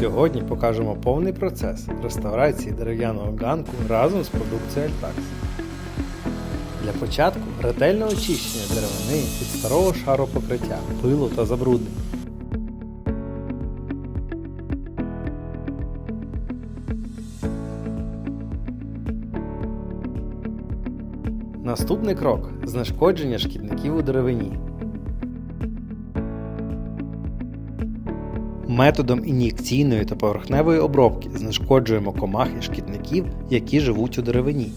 Сьогодні покажемо повний процес реставрації дерев'яного ганку разом з продукцією Altax. Для початку ретельне очищення деревини від старого шару покриття, пилу та забруднень. Наступний крок знешкодження шкідників у деревині. Методом ін'єкційної та поверхневої обробки знешкоджуємо комах і шкідників, які живуть у деревині.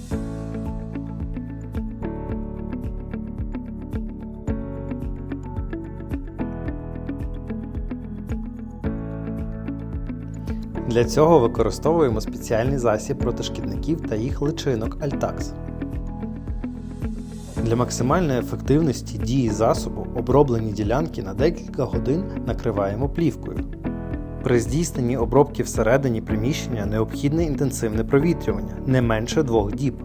Для цього використовуємо спеціальний засіб проти шкідників та їх личинок Altax. Для максимальної ефективності дії засобу оброблені ділянки на декілька годин накриваємо плівкою. При здійсненні обробки всередині приміщення необхідне інтенсивне провітрювання не менше двох діб.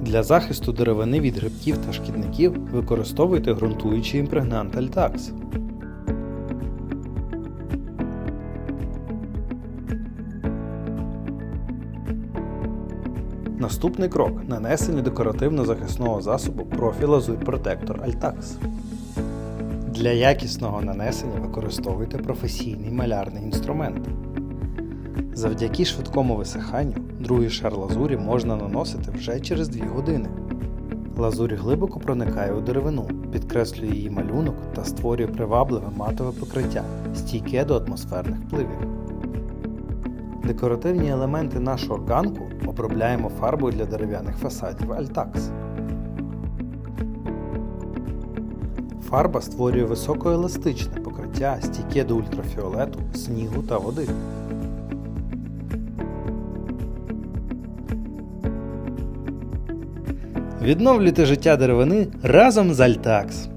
Для захисту деревини від грибків та шкідників використовуйте ґрунтуючий імпрегнант Altax. Наступний крок нанесення декоративно-захисного засобу профі Лазурь Протектор Altax. Для якісного нанесення використовуйте професійний малярний інструмент. Завдяки швидкому висиханню другий шар лазурі можна наносити вже через 2 години. Лазурь глибоко проникає у деревину, підкреслює її малюнок та створює привабливе матове покриття, стійке до атмосферних впливів. Декоративні елементи нашого ганку обробляємо фарбою для дерев'яних фасадів Altax. Фарба створює високоеластичне покриття, стійке до ультрафіолету, снігу та води. Відновлюйте життя деревини разом з Altax.